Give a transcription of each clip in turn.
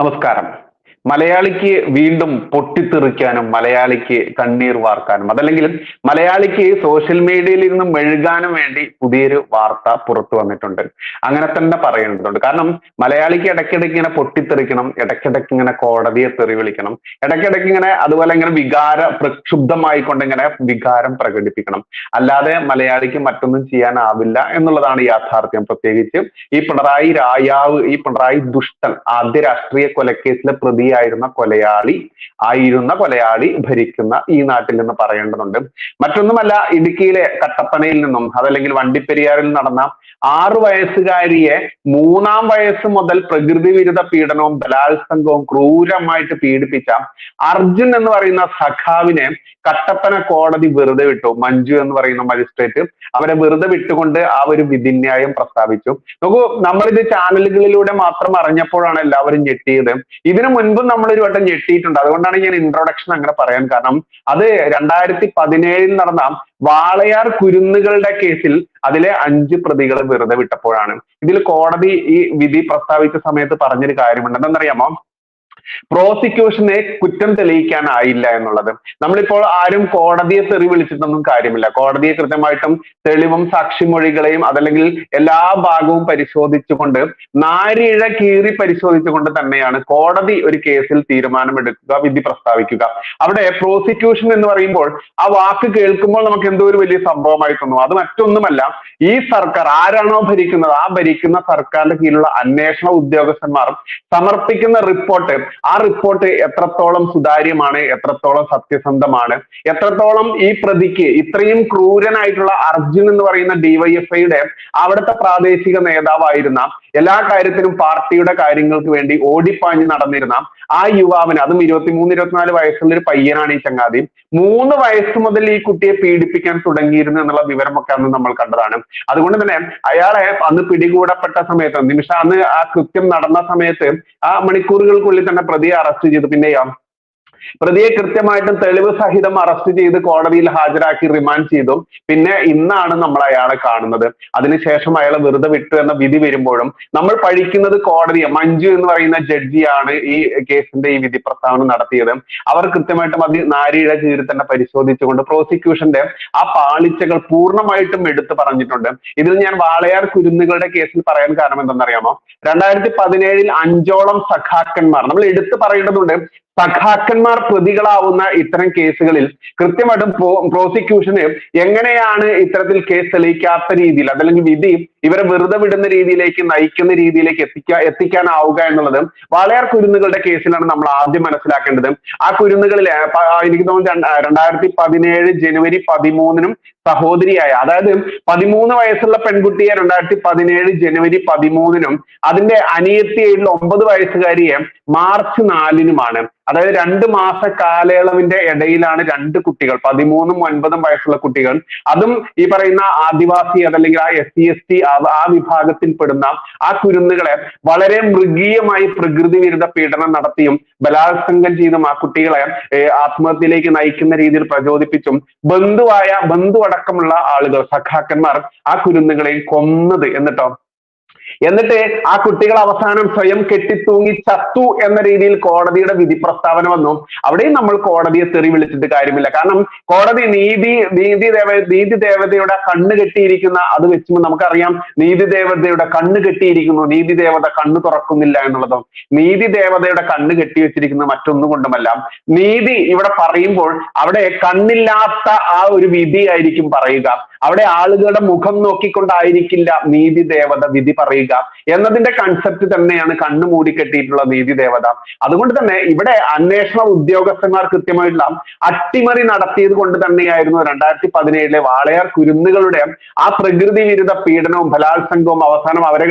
നമസ്കാരം. മലയാളിക്ക് വീണ്ടും പൊട്ടിത്തെറിക്കാനും മലയാളിക്ക് കണ്ണീർ വാർക്കാനും അതല്ലെങ്കിൽ മലയാളിക്ക് സോഷ്യൽ മീഡിയയിൽ ഇരുന്ന് മെഴുകാനും വേണ്ടി പുതിയൊരു വാർത്ത പുറത്തു വന്നിട്ടുണ്ട്. അങ്ങനെ തന്നെ പറയേണ്ടതുണ്ട് കാരണം മലയാളിക്ക് ഇടയ്ക്കിടയ്ക്ക് ഇങ്ങനെ പൊട്ടിത്തെറിക്കണം ഇടയ്ക്കിടയ്ക്ക് ഇങ്ങനെ കോടതിയെ തെറി വിളിക്കണം ഇടയ്ക്കിടയ്ക്ക് ഇങ്ങനെ അതുപോലെ ഇങ്ങനെ വികാര പ്രക്ഷുബ്ധമായിക്കൊണ്ട് ഇങ്ങനെ വികാരം പ്രകടിപ്പിക്കണം. അല്ലാതെ മലയാളിക്ക് മറ്റൊന്നും ചെയ്യാനാവില്ല എന്നുള്ളതാണ് യാഥാർത്ഥ്യം. പ്രത്യേകിച്ച് ഈ പിണറായി രായാവ് ഈ പിണറായി ദുഷ്ടൻ ആദ്യ രാഷ്ട്രീയ കൊലക്കേസിലെ പ്രതിയായിരുന്ന കൊലയാളി ആയിരുന്ന കൊലയാളി ഭരിക്കുന്ന ഈ നാട്ടിൽ നിന്ന് പറയേണ്ടതുണ്ട്. മറ്റൊന്നുമല്ല ഇടുക്കിയിലെ കട്ടപ്പനയിൽ നിന്നും അതല്ലെങ്കിൽ വണ്ടിപ്പെരിയാറിൽ നടന്ന ആറു വയസ്സുകാരിയെ മൂന്നാം വയസ്സ് മുതൽ പ്രകൃതി വിരുദ്ധ പീഡനവും ബലാത്സംഗവും ക്രൂരമായിട്ട് പീഡിപ്പിച്ച അർജുൻ എന്ന് പറയുന്ന സഖാവിനെ കട്ടപ്പന കോടതി വെറുതെ വിട്ടു. മഞ്ജു എന്ന് പറയുന്ന മജിസ്ട്രേറ്റ് അവരെ വെറുതെ വിട്ടുകൊണ്ട് ആ ഒരു വിധിന്യായം പ്രസ്താവിച്ചു. നോക്കൂ നമ്മളിത് ചാനലുകളിലൂടെ മാത്രം അറിഞ്ഞപ്പോഴാണ് എല്ലാവരും ഞെട്ടിയത്. ഇതിനു മുൻപും നമ്മൾ ഒരു വട്ടം ഞെട്ടിയിട്ടുണ്ട്. അതുകൊണ്ടാണ് ഞാൻ ഇൻട്രൊഡക്ഷൻ അങ്ങനെ പറയാൻ കാരണം അത് രണ്ടായിരത്തി പതിനേഴിൽ നടന്ന വാളയാർ കുരുന്നുകളുടെ കേസിൽ അതിലെ അഞ്ച് പ്രതികളെ വെറുതെ വിട്ടപ്പോഴാണ്. ഇതിൽ കോടതി ഈ വിധി പ്രസ്താവിച്ച സമയത്ത് പറഞ്ഞൊരു കാര്യമുണ്ട്. എന്തെന്നറിയാമോ പ്രോസിക്യൂഷനെ കുറ്റം തെളിയിക്കാനായില്ല എന്നുള്ളത്. നമ്മളിപ്പോൾ ആരും കോടതിയെ തെറി വിളിച്ചിട്ടൊന്നും കാര്യമില്ല. കോടതിയെ കൃത്യമായിട്ടും തെളിവും സാക്ഷിമൊഴികളെയും അതല്ലെങ്കിൽ എല്ലാ ഭാഗവും പരിശോധിച്ചുകൊണ്ട് നാരിഴ കീറി പരിശോധിച്ചുകൊണ്ട് തന്നെയാണ് കോടതി ഒരു കേസിൽ തീരുമാനമെടുക്കുക വിധി പ്രസ്താവിക്കുക. അവിടെ പ്രോസിക്യൂഷൻ എന്ന് പറയുമ്പോൾ ആ വാക്ക് കേൾക്കുമ്പോൾ നമുക്ക് എന്തോ ഒരു വലിയ സംഭവമായി തോന്നും. അത് മറ്റൊന്നുമല്ല ഈ സർക്കാർ ആരാണോ ഭരിക്കുന്നത്? ആ ഭരിക്കുന്ന സർക്കാരിന്റെ കീഴിലുള്ള അന്വേഷണ ഉദ്യോഗസ്ഥന്മാർ സമർപ്പിക്കുന്ന റിപ്പോർട്ട് ആ റിപ്പോർട്ട് എത്രത്തോളം സുതാര്യമാണ് എത്രത്തോളം സത്യസന്ധമാണ് എത്രത്തോളം ഈ പ്രതിക്ക് ഇത്രയും ക്രൂരനായിട്ടുള്ള അർജുൻ എന്ന് പറയുന്ന ഡിവൈഎഫ്ഐയുടെ അവിടുത്തെ പ്രാദേശിക നേതാവായിരുന്ന എല്ലാ കാര്യത്തിനും പാർട്ടിയുടെ കാര്യങ്ങൾക്ക് വേണ്ടി ഓടിപ്പാഞ്ഞ് നടന്നിരുന്ന ആ യുവാവിന് അതും ഇരുപത്തിമൂന്ന് ഇരുപത്തിനാല് വയസ്സുള്ള ഒരു പയ്യനാണ് ഈ ചങ്ങാതി. മൂന്ന് വയസ്സ് മുതൽ ഈ കുട്ടിയെ പീഡിപ്പിക്കാൻ തുടങ്ങിയിരുന്നു എന്നുള്ള വിവരമൊക്കെ അന്ന് നമ്മൾ കണ്ടതാണ്. അതുകൊണ്ട് തന്നെ അയാളെ അന്ന് പിടികൂടപ്പെട്ട സമയത്ത് നിമിഷ അന്ന് ആ കൃത്യം നടന്ന സമയത്ത് ആ മണിക്കൂറുകൾക്കുള്ളിൽ തന്നെ പ്രതിയെ അറസ്റ്റ് ചെയ്തു പിന്നെയോ. പ്രതിയെ കൃത്യമായിട്ടും തെളിവ് സഹിതം അറസ്റ്റ് ചെയ്ത് കോടതിയിൽ ഹാജരാക്കി റിമാൻഡ് ചെയ്തു. പിന്നെ ഇന്നാണ് നമ്മൾ അയാളെ കാണുന്നത്. അതിനുശേഷം അയാളെ വെറുതെ വിട്ടു എന്ന വിധി വരുമ്പോഴും നമ്മൾ പഠിക്കുന്നത് കോടതിയെ മഞ്ജു എന്ന് പറയുന്ന ജഡ്ജിയാണ് ഈ കേസിന്റെ ഈ വിധി പ്രസ്താവന നടത്തിയത്. അവർ കൃത്യമായിട്ടും അത് നാരിയുടെ കീഴിൽ തന്നെ പരിശോധിച്ചുകൊണ്ട് പ്രോസിക്യൂഷന്റെ ആ പാളിച്ചകൾ പൂർണമായിട്ടും എടുത്തു പറഞ്ഞിട്ടുണ്ട്. ഇതിൽ ഞാൻ വാളയാർ കുരുന്നുകളുടെ കേസിൽ പറയാൻ കാരണം എന്തെന്നറിയാമോ? രണ്ടായിരത്തി പതിനേഴിൽ അഞ്ചോളം സഖാക്കന്മാർ നമ്മൾ എടുത്തു പറയേണ്ടതുണ്ട് സഖാക്കന്മാർ പ്രതികളാവുന്ന ഇത്തരം കേസുകളിൽ കൃത്യമായിട്ടും പ്രോസിക്യൂഷന് എങ്ങനെയാണ് ഇത്തരത്തിൽ കേസ് തെളിയിക്കാത്ത രീതിയിൽ അതല്ലെങ്കിൽ വിധി ഇവരെ വെറുതെ വിടുന്ന രീതിയിലേക്ക് നയിക്കുന്ന രീതിയിലേക്ക് എത്തിക്കാൻ എത്തിക്കാനാവുക എന്നുള്ളത് വാളയാർ കുരുന്നുകളുടെ കേസിലാണ് നമ്മൾ ആദ്യം മനസ്സിലാക്കേണ്ടത്. ആ കുരുന്നുകളിൽ എനിക്ക് തോന്നുന്നു രണ്ടായിരത്തി പതിനേഴ് ജനുവരി പതിമൂന്നിനും സഹോദരിയായ അതായത് പതിമൂന്ന് വയസ്സുള്ള പെൺകുട്ടിയെ രണ്ടായിരത്തി പതിനേഴ് ജനുവരി പതിമൂന്നിനും അതിന്റെ അനിയത്തിയായിട്ടുള്ള ഒമ്പത് വയസ്സുകാരിയെ മാർച്ച് നാലിനുമാണ്. അതായത് രണ്ട് മാസ കാലയളവിന്റെ ഇടയിലാണ് രണ്ട് കുട്ടികൾ പതിമൂന്നും ഒൻപതും വയസ്സുള്ള കുട്ടികൾ. അതും ഈ പറയുന്ന ആദിവാസി അതല്ലെങ്കിൽ ആ എസ് സി എസ് ടി ആ ആ കുരുന്നുകളെ വളരെ മൃഗീയമായി പ്രകൃതി വിരുദ്ധ പീഡനം നടത്തിയും ബലാത്സംഗം ചെയ്തും ആ കുട്ടികളെ ആത്മഹത്യയിലേക്ക് നയിക്കുന്ന രീതിയിൽ പ്രചോദിപ്പിച്ചും ബന്ധുവായ ബന്ധു അടക്കമുള്ള ആളുകൾ സഖാക്കന്മാർ ആ കുരുന്നുകളെ കൊന്നത്. എന്നിട്ടോ? എന്നിട്ട് ആ കുട്ടികൾ അവസാനം സ്വയം കെട്ടിത്തൂങ്ങി ചത്തു എന്ന രീതിയിൽ കോടതിയുടെ വിധി പ്രസ്താവന വന്നു. അവിടെയും നമ്മൾ കോടതിയെ തെറി വിളിച്ചിട്ട് കാര്യമില്ല. കാരണം കോടതി നീതി നീതി ദേവ നീതി ദേവതയുടെ കണ്ണ് കെട്ടിയിരിക്കുന്ന അത് വെച്ചുമ്പോൾ നമുക്കറിയാം നീതി ദേവതയുടെ കണ്ണ് കെട്ടിയിരിക്കുന്നു. നീതി ദേവത കണ്ണ് തുറക്കുന്നില്ല എന്നുള്ളതും നീതി ദേവതയുടെ കണ്ണ് കെട്ടി വെച്ചിരിക്കുന്ന മറ്റൊന്നും കൊണ്ടുമല്ല നീതി ഇവിടെ പറയുമ്പോൾ അവിടെ കണ്ണില്ലാത്ത ആ ഒരു വിധിയായിരിക്കും പറയുക. അവിടെ ആളുകളുടെ മുഖം നോക്കിക്കൊണ്ടായിരിക്കില്ല നീതി ദേവത വിധി പറയുക എന്നതിന്റെ കൺസെപ്റ്റ് തന്നെയാണ് കണ്ണു മൂടിക്കെട്ടിയിട്ടുള്ള നീതി ദേവത. അതുകൊണ്ട് തന്നെ ഇവിടെ അന്വേഷണ ഉദ്യോഗസ്ഥന്മാർ കൃത്യമായിട്ടുള്ള അട്ടിമറി നടത്തിയത് കൊണ്ട് തന്നെയായിരുന്നു രണ്ടായിരത്തി പതിനേഴിലെ വാളയാർ കുരുന്നുകളുടെ ആ പ്രകൃതി വിരുദ്ധ പീഡനവും ബലാത്സംഗവും അവസാനം അവരെ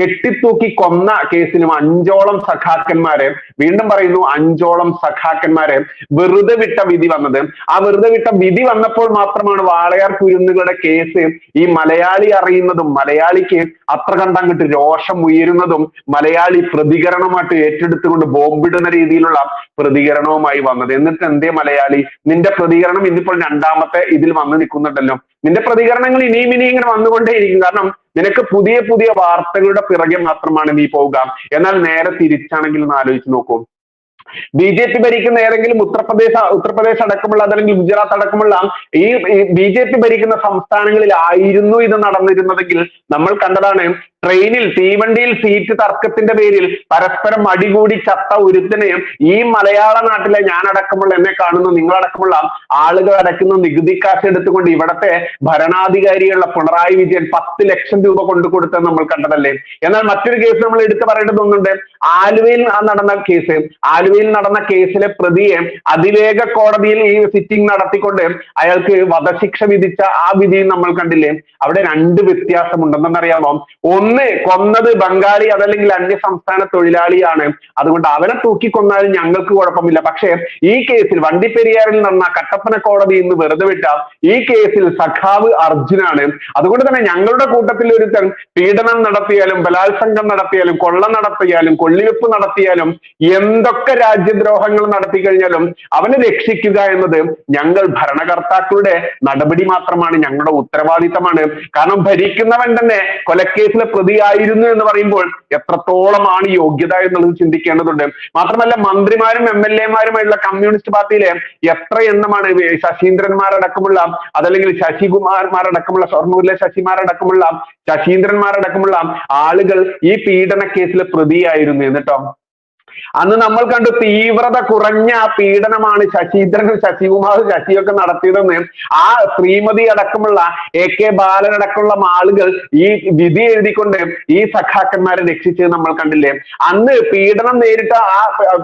കെട്ടിത്തൂക്കി കൊന്ന കേസിലും അഞ്ചോളം സഖാക്കന്മാരെ വീണ്ടും പറയുന്നു അഞ്ചോളം സഖാക്കന്മാരെ വെറുതെ വിട്ട വിധി വന്നത്. ആ വെറുതെ വിട്ട വിധി വന്നപ്പോൾ മാത്രമാണ് വാളയാർ കുരുന്നുകളുടെ കേസ് ഈ മലയാളി അറിയുന്നതും മലയാളിക്ക് അത്ര കണ്ടങ്ങട്ട് രോഷം ഉയരുന്നതും മലയാളി പ്രതികരണമായിട്ട് ഏറ്റെടുത്തുകൊണ്ട് ബോംബിടുന്ന രീതിയിലുള്ള പ്രതികരണവുമായി വന്നത്. എന്നിട്ട് എന്തേ മലയാളി? നിന്റെ പ്രതികരണം ഇന്നിപ്പോൾ രണ്ടാമത്തെ ഇതിൽ വന്നു നിൽക്കുന്നുണ്ടല്ലോ. നിന്റെ പ്രതികരണങ്ങൾ ഇനിയും ഇനിയും ഇങ്ങനെ വന്നുകൊണ്ടേയിരിക്കും. കാരണം നിനക്ക് പുതിയ പുതിയ വാർത്തകളുടെ പിറകെ മാത്രമാണ് നീ പോവുക. എന്നാൽ നേരെ തിരിച്ചാണെങ്കിൽ ഒന്ന് ആലോചിച്ച് നോക്കൂ. ബി ജെ പി ഭരിക്കുന്ന ഏതെങ്കിലും ഉത്തർപ്രദേശ് ഉത്തർപ്രദേശ് അടക്കമുള്ള അതല്ലെങ്കിൽ ഗുജറാത്ത് അടക്കമുള്ള ഈ ബി ജെ പി ഭരിക്കുന്ന സംസ്ഥാനങ്ങളിൽ ആയിരുന്നു ഇത് നടന്നിരുന്നതെങ്കിൽ നമ്മൾ കണ്ടതാണ് ട്രെയിനിൽ തീവണ്ടിയിൽ സീറ്റ് തർക്കത്തിന്റെ പേരിൽ പരസ്പരം അടികൂടി ചത്ത ഒരുത്തനെയും ഈ മലയാള നാട്ടിലെ ഞാനടക്കമുള്ള എന്നെ കാണുന്ന നിങ്ങളടക്കമുള്ള ആളുകൾ അടക്കുന്ന നികുതി കാശ് എടുത്തുകൊണ്ട് ഇവിടത്തെ ഭരണാധികാരിയുള്ള പിണറായി വിജയൻ പത്ത് ലക്ഷം രൂപ കൊണ്ടു കൊടുത്തത് നമ്മൾ കണ്ടതല്ലേ? എന്നാൽ മറ്റൊരു കേസ് നമ്മൾ എടുത്തു പറയേണ്ടത് ഒന്നുണ്ട്. ആലുവയിൽ നടന്ന കേസ് ആലുവയിൽ നടന്ന കേസിലെ പ്രതിയെ അതിവേഗ കോടതിയിൽ ഈ സിറ്റിംഗ് നടത്തിക്കൊണ്ട് അയാൾക്ക് വധശിക്ഷ വിധിച്ച ആ വിധിയും നമ്മൾ കണ്ടില്ലേ? അവിടെ രണ്ട് വ്യത്യാസമുണ്ടെന്നറിയാമോ? ഒന്ന് ഒന്ന് കൊന്നത് ബംഗാളി അതല്ലെങ്കിൽ അന്യ സംസ്ഥാന തൊഴിലാളിയാണ്. അതുകൊണ്ട് അവനെ തൂക്കിക്കൊന്നാലും ഞങ്ങൾക്ക് കുഴപ്പമില്ല. പക്ഷേ ഈ കേസിൽ വണ്ടിപ്പെരിയാറിൽ നടന്ന കട്ടപ്പന കോടതി ഇന്ന് വെറുതെ വിട്ട ഈ കേസിൽ സഖാവ് അർജുനാണ്. അതുകൊണ്ട് തന്നെ ഞങ്ങളുടെ കൂട്ടത്തിൽ ഒരുത്തൻ പീഡനം നടത്തിയാലും ബലാത്സംഗം നടത്തിയാലും കൊള്ള നടത്തിയാലും കൊള്ളിവെപ്പ് നടത്തിയാലും എന്തൊക്കെ രാജ്യദ്രോഹങ്ങൾ നടത്തി കഴിഞ്ഞാലും അവനെ രക്ഷിക്കുക എന്നത് ഞങ്ങൾ ഭരണകർത്താക്കളുടെ നടപടി മാത്രമാണ് ഞങ്ങളുടെ ഉത്തരവാദിത്തമാണ്. കാരണം ഭരിക്കുന്നവൻ തന്നെ കൊലക്കേസിലെ പ്രതിയായിരുന്നു എന്ന് പറയുമ്പോൾ എത്രത്തോളമാണ് യോഗ്യത എന്നുള്ളത് ചിന്തിക്കേണ്ടതുണ്ട്. മാത്രമല്ല മന്ത്രിമാരും എം എൽ എമാരുമായുള്ള കമ്മ്യൂണിസ്റ്റ് പാർട്ടിയിലെ എത്ര എണ്ണമാണ് ശശീന്ദ്രന്മാരടക്കമുള്ള അതല്ലെങ്കിൽ ശശികുമാർമാരടക്കമുള്ള ഷൊർണൂരിലെ ശശിമാരടക്കമുള്ള ശശീന്ദ്രന്മാരടക്കമുള്ള ആളുകൾ ഈ പീഡന കേസിലെ പ്രതിയായിരുന്നു എന്നിട്ടോ അന്ന് നമ്മൾ കണ്ടു തീവ്രത കുറഞ്ഞ പീഡനമാണ് ശശീന്ദ്രനും ശശികുമാറും ശശിയൊക്കെ നടത്തിയതെന്ന്. ആ ശ്രീമതി അടക്കമുള്ള എ കെ ബാലൻ അടക്കമുള്ള ആളുകൾ ഈ വിധി എഴുതിക്കൊണ്ട് ഈ സഖാക്കന്മാരെ രക്ഷിച്ചത് നമ്മൾ കണ്ടില്ലേ? അന്ന് പീഡനം നേരിട്ട ആ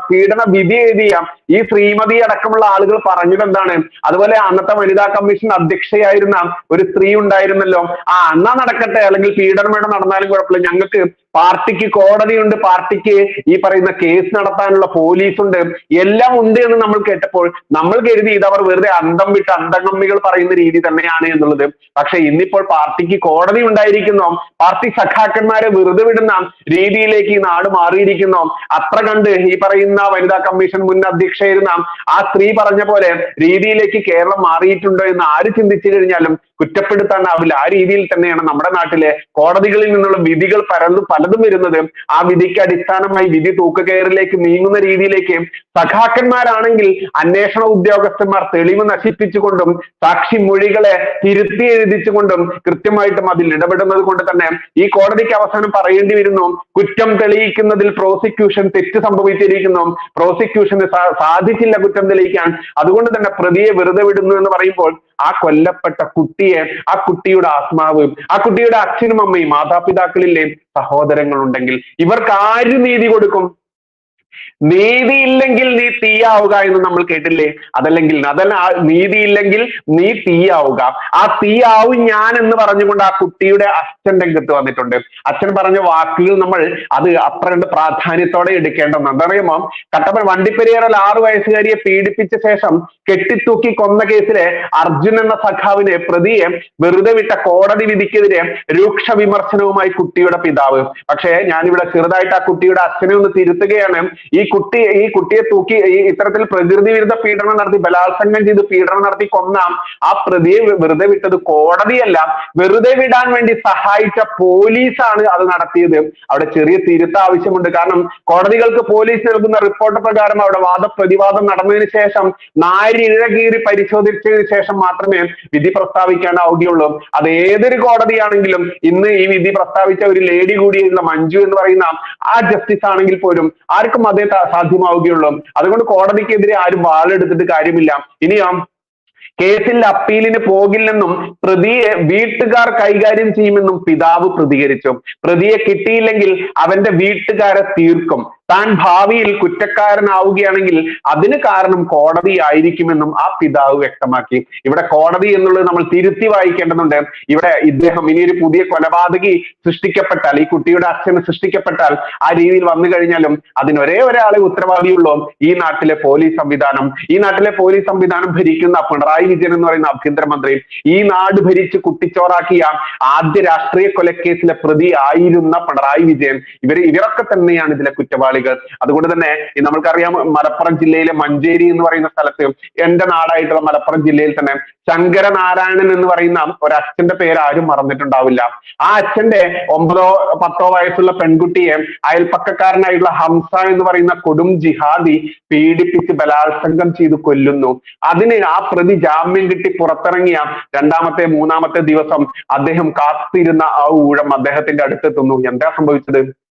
പീഡന വിധി എഴുതിയ ഈ ശ്രീമതി അടക്കമുള്ള ആളുകൾ പറഞ്ഞത് എന്താണ്? അതുപോലെ അന്നത്തെ വനിതാ കമ്മീഷൻ അധ്യക്ഷയായിരുന്ന ഒരു സ്ത്രീ ഉണ്ടായിരുന്നല്ലോ. ആ അന്നാ നടക്കട്ടെ അല്ലെങ്കിൽ പീഡനം വേണം നടന്നാലും കുഴപ്പമില്ല. ഞങ്ങൾക്ക് പാർട്ടിക്ക് കോടതിയുണ്ട് പാർട്ടിക്ക് ഈ പറയുന്ന കേസ് നടത്താനുള്ള പോലീസ് ഉണ്ട് എല്ലാം ഉണ്ട് എന്ന് നമ്മൾ കേട്ടപ്പോൾ നമ്മൾ കരുതി ഇത് അവർ വെറുതെ അന്തം വിട്ട് അന്തകമ്മികൾ പറയുന്ന രീതി തന്നെയാണ് എന്നുള്ളത്. പക്ഷെ ഇന്നിപ്പോൾ പാർട്ടിക്ക് കോടതി ഉണ്ടായിരിക്കുന്നു. പാർട്ടി സഖാക്കന്മാരെ വെറുതെ വിടുന്ന രീതിയിലേക്ക് ഈ നാട് മാറിയിരിക്കുന്നു. അത്ര കണ്ട് ഈ പറയുന്ന വനിതാ കമ്മീഷൻ മുൻ അധ്യക്ഷയായിരുന്ന ആ സ്ത്രീ പറഞ്ഞ പോലെ രീതിയിലേക്ക് കേരളം മാറിയിട്ടുണ്ടോ എന്ന് ആര് ചിന്തിച്ചു കഴിഞ്ഞാലും കുറ്റപ്പെടുത്താനാവില്ല ആ രീതിയിൽ തന്നെയാണ് നമ്മുടെ നാട്ടിലെ കോടതികളിൽ നിന്നുള്ള വിധികൾ പരന്നു പലതും വരുന്നത്. ആ വിധിക്ക് അടിസ്ഥാനമായി വിധി തൂക്കുകയറിലേക്ക് നീങ്ങുന്ന രീതിയിലേക്ക് സഖാക്കന്മാരാണെങ്കിൽ അന്വേഷണ ഉദ്യോഗസ്ഥന്മാർ തെളിവ് നശിപ്പിച്ചുകൊണ്ടും സാക്ഷി മൊഴികളെ തിരുത്തി എഴുതിച്ചുകൊണ്ടും കൃത്യമായിട്ടും അതിൽ ഇടപെടുന്നത് കൊണ്ട് തന്നെ ഈ കോടതിക്ക് അവസാനം പറയേണ്ടി വരുന്നു കുറ്റം തെളിയിക്കുന്നതിൽ പ്രോസിക്യൂഷൻ തെറ്റ് സംഭവിച്ചിരിക്കുന്നു. പ്രോസിക്യൂഷന് സാധിച്ചില്ല കുറ്റം തെളിയിക്കാൻ. അതുകൊണ്ട് തന്നെ പ്രതിയെ വെറുതെ വിടുന്നു എന്ന് പറയുമ്പോൾ ആ കൊല്ലപ്പെട്ട കുട്ടിയെ ആ കുട്ടിയുടെ ആത്മാവ് ആ കുട്ടിയുടെ അച്ഛനും അമ്മയും മാതാപിതാക്കളിലെ സഹോദരങ്ങൾ ഉണ്ടെങ്കിൽ ഇവർക്ക് ആര് നീതി കൊടുക്കും? നീതിയില്ലെങ്കിൽ നീ തീയാവുക എന്ന് നമ്മൾ കേട്ടില്ലേ? അതല്ലെങ്കിൽ അതല്ല നീതിയില്ലെങ്കിൽ നീ തീയാവുക. ആ തീയാവും ഞാൻ എന്ന് പറഞ്ഞുകൊണ്ട് ആ കുട്ടിയുടെ അച്ഛൻ രംഗത്ത് വന്നിട്ടുണ്ട്. അച്ഛൻ പറഞ്ഞ വാക്കുകൾ നമ്മൾ അത് അത്ര കണ്ട് പ്രാധാന്യത്തോടെ എടുക്കേണ്ടതാണ് എന്തറിയുമോ കട്ടപ്പൻ വണ്ടിപ്പെരിയാറിൽ ആറു വയസ്സുകാരിയെ പീഡിപ്പിച്ച ശേഷം കെട്ടിത്തൂക്കി കൊന്ന കേസിലെ അർജുൻ എന്ന സഖാവിനെ പ്രതിയെ വെറുതെ വിട്ട കോടതി വിധിക്കെതിരെ രൂക്ഷ വിമർശനവുമായി കുട്ടിയുടെ പിതാവ്. പക്ഷേ ഞാനിവിടെ ചെറുതായിട്ട് ആ കുട്ടിയുടെ അച്ഛനെ ഒന്ന് തിരുത്തുകയാണ്. ഈ കുട്ടി ഈ കുട്ടിയെ തൂക്കി ഈ ഇത്തരത്തിൽ പ്രകൃതി വിരുദ്ധ പീഡനം നടത്തി ബലാത്സംഗം ചെയ്ത് പീഡനം നടത്തി കൊന്ന ആ പ്രതിയെ വെറുതെ വിട്ടത് കോടതിയല്ല. വെറുതെ വിടാൻ വേണ്ടി സഹായിച്ച പോലീസാണ് അത് നടത്തിയത്. അവിടെ ചെറിയ തിരുത്ത് ആവശ്യമുണ്ട്. കാരണം കോടതികൾക്ക് പോലീസ് നൽകുന്ന റിപ്പോർട്ട് പ്രകാരം അവിടെ വാദപ്രതിവാദം നടന്നതിന് ശേഷം നാരിഴകീറി പരിശോധിച്ചതിന് ശേഷം മാത്രമേ വിധി പ്രസ്താവിക്കാനാവുകയുള്ളൂ. അത് ഏതൊരു കോടതിയാണെങ്കിലും ഇന്ന് ഈ വിധി പ്രസ്താവിച്ച ഒരു ലേഡി കൂടിയുള്ള മഞ്ജു എന്ന് പറയുന്ന ആ ജസ്റ്റിസ് ആണെങ്കിൽ പോലും ആർക്കും അതേ സാധ്യമാവുകയുള്ളൂ. അതുകൊണ്ട് കോടതിക്കെതിരെ ആരും വാളെടുത്തിട്ട് കാര്യമില്ല. ഇനിയോ കേസിൽ അപ്പീലിന് പോകില്ലെന്നും പ്രതിയെ വീട്ടുകാർ കൈകാര്യം ചെയ്യുമെന്നും പിതാവ് പ്രതികരിച്ചു. പ്രതിയെ കിട്ടിയില്ലെങ്കിൽ അവന്റെ വീട്ടുകാരെ തീർക്കും. താൻ ഭാവിയിൽ കുറ്റക്കാരനാവുകയാണെങ്കിൽ അതിന് കാരണം കോടതി ആയിരിക്കുമെന്നും ആ പിതാവ് വ്യക്തമാക്കി. ഇവിടെ കോടതി എന്നുള്ളത് നമ്മൾ തിരുത്തി വായിക്കേണ്ടതുണ്ട്. ഇവിടെ ഇദ്ദേഹം ഇനി ഒരു പുതിയ കൊലപാതകി സൃഷ്ടിക്കപ്പെട്ടാൽ ഈ കുട്ടിയുടെ അച്ഛന് സൃഷ്ടിക്കപ്പെട്ടാൽ ആ രീതിയിൽ വന്നു കഴിഞ്ഞാലും അതിന് ഒരേ ഒരാളെ ഉത്തരവാദിയുള്ളൂ. ഈ നാട്ടിലെ പോലീസ് സംവിധാനം. ഈ നാട്ടിലെ പോലീസ് സംവിധാനം ഭരിക്കുന്ന പിണറായി വിജയൻ എന്ന് പറയുന്ന ആഭ്യന്തരമന്ത്രി ഈ നാട് ഭരിച്ച് കുട്ടിച്ചോറാക്കിയ ആദ്യ രാഷ്ട്രീയ കൊലക്കേസിലെ പ്രതി ആയിരുന്ന പിണറായി വിജയൻ. ഇവർ ഇവരൊക്കെ തന്നെയാണ് ഇതിലെ കുറ്റവാളി. കുറ്റവാളികൾ അതുകൊണ്ട് തന്നെ നമ്മൾക്കറിയാം മലപ്പുറം ജില്ലയിലെ മഞ്ചേരി എന്ന് പറയുന്ന സ്ഥലത്ത് എന്റെ നാടായിട്ടുള്ള മലപ്പുറം ജില്ലയിൽ തന്നെ ശങ്കരനാരായണൻ എന്ന് പറയുന്ന ഒരു അച്ഛന്റെ പേര് ആരും മറന്നിട്ടുണ്ടാവില്ല. ആ അച്ഛന്റെ ഒമ്പതോ പത്തോ വയസ്സുള്ള പെൺകുട്ടിയെ അയൽപ്പക്കക്കാരനായിട്ടുള്ള ഹംസ എന്ന് പറയുന്ന കൊടും ജിഹാദി പീഡിപ്പിച്ച് ബലാത്സംഗം ചെയ്ത് കൊല്ലുന്നു. അതിന് ആ പ്രതി ജാമ്യം കിട്ടി പുറത്തിറങ്ങിയ രണ്ടാമത്തെ മൂന്നാമത്തെ ദിവസം അദ്ദേഹം കാത്തിരുന്ന ആ ഊഴം അദ്ദേഹത്തിന്റെ അടുത്തെത്തുന്നു. എന്താ സംഭവിച്ചത്?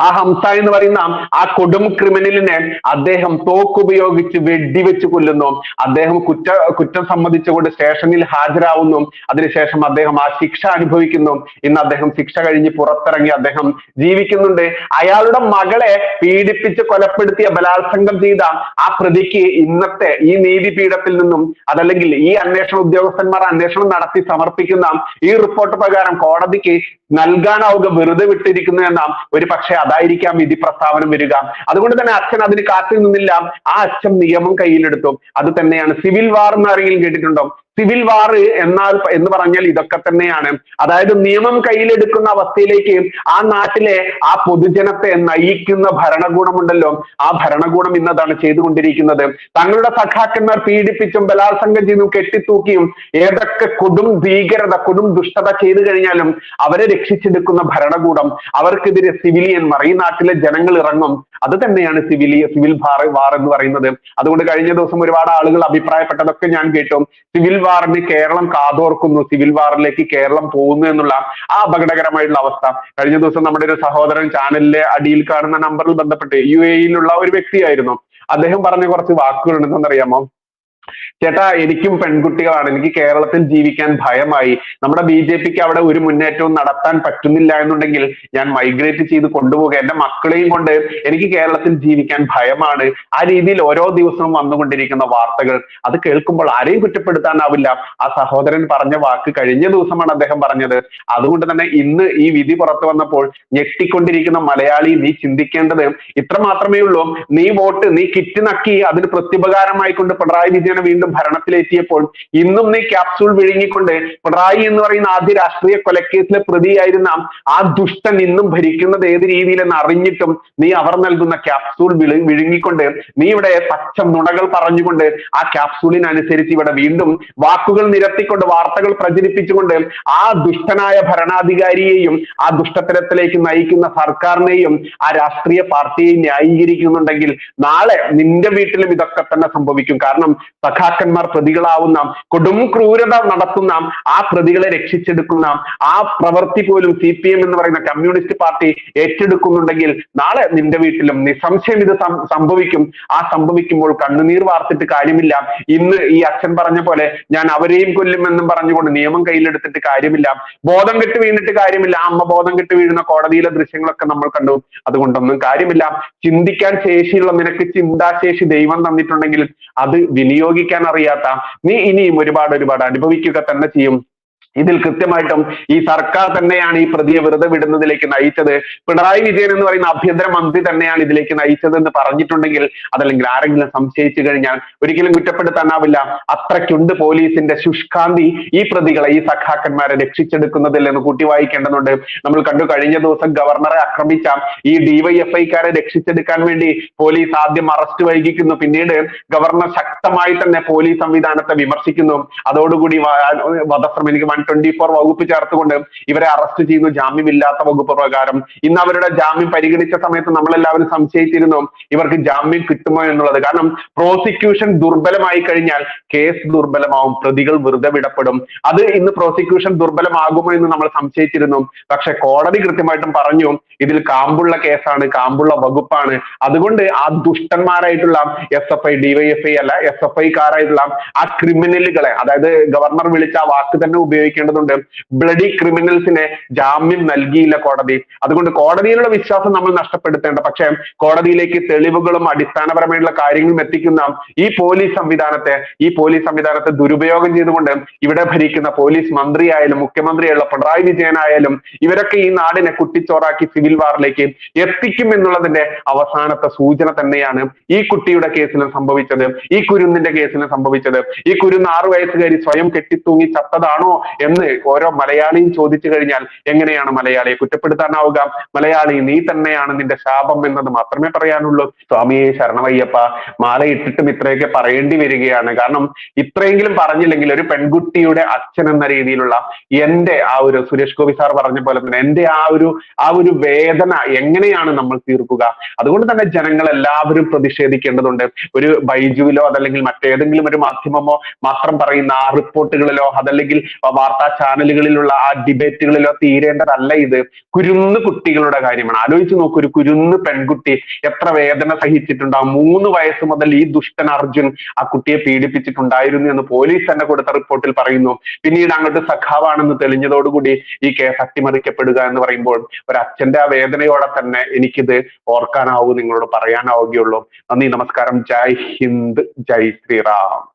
ആ ഹംസ എന്ന് പറയുന്ന ആ കൊടും ക്രിമിനലിനെ അദ്ദേഹം തോക്ക് തോക്കുപയോഗിച്ച് വെടിവെച്ച് കൊല്ലുന്നു. അദ്ദേഹം കുറ്റ കുറ്റം സമ്മതിച്ചുകൊണ്ട് സ്റ്റേഷനിൽ ഹാജരാവുന്നു. അതിനുശേഷം അദ്ദേഹം ആ ശിക്ഷ അനുഭവിക്കുന്നു. ഇന്ന് അദ്ദേഹം ശിക്ഷ കഴിഞ്ഞ് പുറത്തിറങ്ങി അദ്ദേഹം ജീവിക്കുന്നുണ്ട്. അയാളുടെ മകളെ പീഡിപ്പിച്ച് കൊലപ്പെടുത്തിയ ബലാത്സംഗം ചെയ്ത ആ പ്രതിക്ക് ഇന്നത്തെ ഈ നീതിപീഠത്തിൽ നിന്നും അതല്ലെങ്കിൽ ഈ അന്വേഷണ ഉദ്യോഗസ്ഥന്മാർ അന്വേഷണം നടത്തി സമർപ്പിക്കുന്ന ഈ റിപ്പോർട്ട് പ്രകാരം കോടതിക്ക് നൽകാനാവുക വെറുതെ വിട്ടിരിക്കുന്നു എന്ന ഒരു പക്ഷെ അതായിരിക്കാം വിധി പ്രസ്താവനം വരിക. അതുകൊണ്ട് തന്നെ അച്ഛൻ അതിന് കാത്തു നിന്നില്ല. ആ അച്ഛൻ നിയമം കയ്യിലെടുത്തു. അത് തന്നെയാണ് സിവിൽ വാർ എന്ന് ആരെങ്കിലും കേട്ടിട്ടുണ്ടോ? സിവിൽ വാർ എന്നാൽ എന്ന് പറഞ്ഞാൽ ഇതൊക്കെ തന്നെയാണ്. അതായത് നിയമം കയ്യിലെടുക്കുന്ന അവസ്ഥയിലേക്ക് ആ നാട്ടിലെ ആ പൊതുജനത്തെ നയിക്കുന്ന ഭരണകൂടമുണ്ടല്ലോ. ആ ഭരണകൂടം ഇന്നതാണ് ചെയ്തുകൊണ്ടിരിക്കുന്നത്. തങ്ങളുടെ സഖാക്കന്മാർ പീഡിപ്പിച്ചും ബലാത്സംഗം ചെയ്തും കെട്ടിത്തൂക്കിയും ഏതൊക്കെ കൊടും ഭീകരത കൊടും ദുഷ്ടത ചെയ്തു കഴിഞ്ഞാലും അവരെ രക്ഷിച്ചെടുക്കുന്ന ഭരണകൂടം അവർക്കെതിരെ സിവിലിയന്മാർ ഈ നാട്ടിലെ ജനങ്ങൾ ഇറങ്ങും. അത് തന്നെയാണ് സിവിലിയ സിവിൽ വാർ വാർ എന്ന് പറയുന്നത്. അതുകൊണ്ട് കഴിഞ്ഞ ദിവസം ഒരുപാട് ആളുകൾ അഭിപ്രായപ്പെട്ടതൊക്കെ ഞാൻ കേട്ടു. സിവിൽ വാറിന് കേരളം കാതോർക്കുന്നു സിവിൽ വാറിലേക്ക് കേരളം പോകുന്നു എന്നുള്ള ആ അപകടകരമായിട്ടുള്ള അവസ്ഥ. കഴിഞ്ഞ ദിവസം നമ്മുടെ ഒരു സഹോദരൻ ചാനലിലെ അടിയിൽ കാണുന്ന നമ്പറിൽ ബന്ധപ്പെട്ട് യു എയിലുള്ള ഒരു വ്യക്തിയായിരുന്നു. അദ്ദേഹം പറഞ്ഞ കുറച്ച് വാക്കുകൾ ഉണ്ടെന്നറിയാമോ ചേട്ടാ എനിക്കും പെൺകുട്ടികളാണ്. എനിക്ക് കേരളത്തിൽ ജീവിക്കാൻ ഭയമായി. നമ്മുടെ ബി ജെ പിക്ക് അവിടെ ഒരു മുന്നേറ്റവും നടത്താൻ പറ്റുന്നില്ല എന്നുണ്ടെങ്കിൽ ഞാൻ മൈഗ്രേറ്റ് ചെയ്ത് കൊണ്ടുപോകുക എന്റെ മക്കളെയും കൊണ്ട് എനിക്ക് കേരളത്തിൽ ജീവിക്കാൻ ഭയമാണ്. ആ രീതിയിൽ ഓരോ ദിവസവും വന്നുകൊണ്ടിരിക്കുന്ന വാർത്തകൾ അത് കേൾക്കുമ്പോൾ ആരെയും കുറ്റപ്പെടുത്താനാവില്ല. ആ സഹോദരൻ പറഞ്ഞ വാക്ക് കഴിഞ്ഞ ദിവസമാണ് അദ്ദേഹം പറഞ്ഞത്. അതുകൊണ്ട് തന്നെ ഇന്ന് ഈ വിധി പുറത്തു വന്നപ്പോൾ ഞെട്ടിക്കൊണ്ടിരിക്കുന്ന മലയാളി നീ ചിന്തിക്കേണ്ടത് ഇത്ര മാത്രമേ ഉള്ളൂ. നീ വോട്ട് നീ കിറ്റ് നക്കി അതിന് പ്രത്യുപകാരമായി കൊണ്ട് പിണറായി വിജയനെ വീണ്ടും ഭരണത്തിലെത്തിയപ്പോൾ ഇന്നും നീ ക്യാപ്സൂൾ വിഴുങ്ങിക്കൊണ്ട് പിണറായി എന്ന് പറയുന്ന ആദ്യ രാഷ്ട്രീയ കൊലക്കേസിലെ പ്രതിയായിരുന്ന ആ ദുഷ്ടൻ ഇന്നും ഭരിക്കുന്നത് ഏത് രീതിയിലെന്ന് അറിഞ്ഞിട്ടും നീ അവർ നൽകുന്ന ക്യാപ്സൂൾ വിളി വിഴുങ്ങിക്കൊണ്ട് നീ ഇവിടെ പച്ച നുണകൾ പറഞ്ഞുകൊണ്ട് ആ ക്യാപ്സൂളിനനുസരിച്ച് ഇവിടെ വീണ്ടും വാക്കുകൾ നിരത്തിക്കൊണ്ട് വാർത്തകൾ പ്രചരിപ്പിച്ചുകൊണ്ട് ആ ദുഷ്ടനായ ഭരണാധികാരിയെയും ആ ദുഷ്ടത്തരത്തിലേക്ക് നയിക്കുന്ന സർക്കാരിനെയും ആ രാഷ്ട്രീയ പാർട്ടിയെയും ന്യായീകരിക്കുന്നുണ്ടെങ്കിൽ നാളെ നിന്റെ വീട്ടിലും ഇതൊക്കെ തന്നെ സംഭവിക്കും. കാരണം സഖാക്കന്മാർ പ്രതികളാവുന്ന കൊടും ക്രൂരത നടത്തുന്ന ആ പ്രതികളെ രക്ഷിച്ചെടുക്കുന്ന ആ പ്രവൃത്തി പോലും സി പി എം എന്ന് പറയുന്ന കമ്മ്യൂണിസ്റ്റ് പാർട്ടി ഏറ്റെടുക്കുന്നുണ്ടെങ്കിൽ നാളെ നിന്റെ വീട്ടിലും നിസ്സംശയം ഇത് സംഭവിക്കും. ആ സംഭവിക്കുമ്പോൾ കണ്ണുനീർ വാർത്തിട്ട് കാര്യമില്ല. ഇന്ന് ഈ അച്ഛൻ പറഞ്ഞ പോലെ ഞാൻ അവരെയും കൊല്ലും എന്നും പറഞ്ഞുകൊണ്ട് നിയമം കയ്യിലെടുത്തിട്ട് കാര്യമില്ല. ബോധം കെട്ട് വീണിട്ട് കാര്യമില്ല. അമ്മ ബോധം കെട്ട് വീഴുന്ന കോടതിയിലെ ദൃശ്യങ്ങളൊക്കെ നമ്മൾ കണ്ടു. അതുകൊണ്ടൊന്നും കാര്യമില്ല. ചിന്തിക്കാൻ ശേഷിയുള്ള നിനക്ക് ചിന്താശേഷി ദൈവം തന്നിട്ടുണ്ടെങ്കിൽ അത് വിനിയോഗിക്കാൻ അറിയാത്ത നീ ഇനിയും ഒരുപാട് ഒരുപാട് അനുഭവിക്കുക തന്നെ ചെയ്യും. ഇതിൽ കൃത്യമായിട്ടും ഈ സർക്കാർ തന്നെയാണ് ഈ പ്രതിയെ വെറുതെ വിടുന്നതിലേക്ക് നയിച്ചത്. പിണറായി വിജയൻ എന്ന് പറയുന്ന ആഭ്യന്തര മന്ത്രി തന്നെയാണ് ഇതിലേക്ക് നയിച്ചത് എന്ന് പറഞ്ഞിട്ടുണ്ടെങ്കിൽ അതല്ലെങ്കിൽ ആരെങ്കിലും സംശയിച്ചു കഴിഞ്ഞാൽ ഒരിക്കലും കുറ്റപ്പെടുത്താനാവില്ല. അത്രയ്ക്കുണ്ട് പോലീസിന്റെ ശുഷ്കാന്തി ഈ പ്രതികളെ ഈ സഖാക്കന്മാരെ രക്ഷിച്ചെടുക്കുന്നതിൽ എന്ന് കൂട്ടി വായിക്കേണ്ടതുണ്ട്. നമ്മൾ കണ്ടു കഴിഞ്ഞ ദിവസം ഗവർണറെ ആക്രമിച്ച ഈ ഡിവൈഎഫ്ഐക്കാരെ രക്ഷിച്ചെടുക്കാൻ വേണ്ടി പോലീസ് ആദ്യം അറസ്റ്റ് വൈകിക്കുന്നു. പിന്നീട് ഗവർണർ ശക്തമായി തന്നെ പോലീസ് സംവിധാനത്തെ വിമർശിക്കുന്നു. അതോടുകൂടി വധശ്രമം എനിക്ക് ട്വന്റി ഫോർ വകുപ്പ് ചേർത്തുകൊണ്ട് ഇവരെ അറസ്റ്റ് ചെയ്യുന്നു. ജാമ്യമില്ലാത്ത വകുപ്പ് പ്രകാരം. ഇന്ന് അവരുടെ ജാമ്യം പരിഗണിച്ച സമയത്ത് നമ്മളെല്ലാവരും സംശയിച്ചിരുന്നു ഇവർക്ക് ജാമ്യം കിട്ടുമോ എന്നുള്ളത്. കാരണം പ്രോസിക്യൂഷൻ ദുർബലമായി കഴിഞ്ഞാൽ കേസ് ദുർബലമാവും. പ്രതികൾ വെറുതെ വിടപ്പെടും. അത് ഇന്ന് പ്രോസിക്യൂഷൻ ദുർബലമാകുമോ എന്ന് നമ്മൾ സംശയിച്ചിരുന്നു. പക്ഷെ കോടതി കൃത്യമായിട്ടും പറഞ്ഞു ഇതിൽ കാമ്പുള്ള കേസാണ് കാമ്പുള്ള വകുപ്പാണ്. അതുകൊണ്ട് ആ ദുഷ്ടന്മാരായിട്ടുള്ള എസ് എഫ് ഐ ഡിവൈഎഫ്ഐ അല്ല എസ് എഫ് ഐക്കാരായിട്ടുള്ള ആ ക്രിമിനലുകളെ അതായത് ഗവർണർ വിളിച്ച ആ വാക്ക് തന്നെ ഉപയോഗിക്കേണ്ടതുണ്ട് ബ്ലഡി ക്രിമിനൽസിനെ ജാമ്യം നൽകിയില്ല കോടതി. അതുകൊണ്ട് കോടതിയിലുള്ള വിശ്വാസം നമ്മൾ നഷ്ടപ്പെടുത്തേണ്ട. പക്ഷേ കോടതിയിലേക്ക് തെളിവുകളും അടിസ്ഥാനപരമായിട്ടുള്ള കാര്യങ്ങളും എത്തിക്കുന്ന ഈ പോലീസ് സംവിധാനത്തെ ഈ പോലീസ് സംവിധാനത്തെ ദുരുപയോഗം ചെയ്തുകൊണ്ട് ഇവിടെ ഭരിക്കുന്ന പോലീസ് മന്ത്രിയായാലും മുഖ്യമന്ത്രിയായുള്ള പിണറായി വിജയനായാലും ഇവരൊക്കെ ഈ നാടിനെ കുട്ടിച്ചോറാക്കി സിവിൽ വാറിലേക്ക് എത്തിക്കും എന്നുള്ളതിന്റെ അവസാനത്തെ സൂചന തന്നെയാണ് ഈ കുട്ടിയുടെ കേസിലും സംഭവിച്ചത്. ഈ കുരുന്നിന്റെ കേസിലും സംഭവിച്ചത്. ഈ കുരുന്ന് ആറു വയസ്സുകാരി സ്വയം കെട്ടിത്തൂങ്ങി ചത്തതാണോ എന്ന് ഓരോ മലയാളിയും ചോദിച്ചു കഴിഞ്ഞാൽ എങ്ങനെയാണ് മലയാളിയെ കുറ്റപ്പെടുത്താനാവുക? മലയാളി നീ തന്നെയാണ് നിന്റെ ശാപം എന്നത് മാത്രമേ പറയാനുള്ളൂ. സ്വാമിയെ ശരണമയ്യപ്പ മാല ഇട്ടിട്ടും ഇത്രയൊക്കെ പറയേണ്ടി വരികയാണ്. കാരണം ഇത്രയെങ്കിലും പറഞ്ഞില്ലെങ്കിൽ ഒരു പെൺകുട്ടിയുടെ അച്ഛൻ എന്ന രീതിയിലുള്ള എന്റെ ആ ഒരു സുരേഷ് ഗോപി സാർ പറഞ്ഞ പോലെ തന്നെ എന്റെ ആ ഒരു ആ ഒരു വേദന എങ്ങനെയാണ് നമ്മൾ തീർക്കുക? അതുകൊണ്ട് തന്നെ ജനങ്ങൾ എല്ലാവരും പ്രതിഷേധിക്കേണ്ടതുണ്ട്. ഒരു ബൈജുവിലോ അതല്ലെങ്കിൽ മറ്റേതെങ്കിലും ഒരു മാധ്യമമോ മാത്രം പറയുന്ന ആ റിപ്പോർട്ടുകളിലോ അതല്ലെങ്കിൽ വാർത്താ ചാനലുകളിലുള്ള ആ ഡിബേറ്റുകളിലോ തീരേണ്ടതല്ല ഇത്. കുരുന്ന് കുട്ടികളുടെ കാര്യമാണ്. ആലോചിച്ച് നോക്കൂ ഒരു കുരുന്ന് പെൺകുട്ടി എത്ര വേദന സഹിച്ചിട്ടുണ്ടാവും മൂന്ന് വയസ്സ് മുതൽ ഈ ദുഷ്ടൻ അർജുൻ ആ കുട്ടിയെ പീഡിപ്പിച്ചിട്ടുണ്ടായിരുന്നു എന്ന് പോലീസ് തന്നെ കൊടുത്ത റിപ്പോർട്ടിൽ പറയുന്നു. പിന്നീട് അങ്ങോട്ട് സഖാവാണെന്ന് തെളിഞ്ഞതോടുകൂടി ഈ കേസ് അട്ടിമറിക്കപ്പെടുക എന്ന് പറയുമ്പോൾ ഒരു അച്ഛന്റെ ആ വേദനയോടെ തന്നെ എനിക്കിത് ഓർക്കാനാവൂ നിങ്ങളോട് പറയാനാവുകയുള്ളൂ. നന്ദി നമസ്കാരം. ജയ് ഹിന്ദ് ജയ് ശ്രീറാം.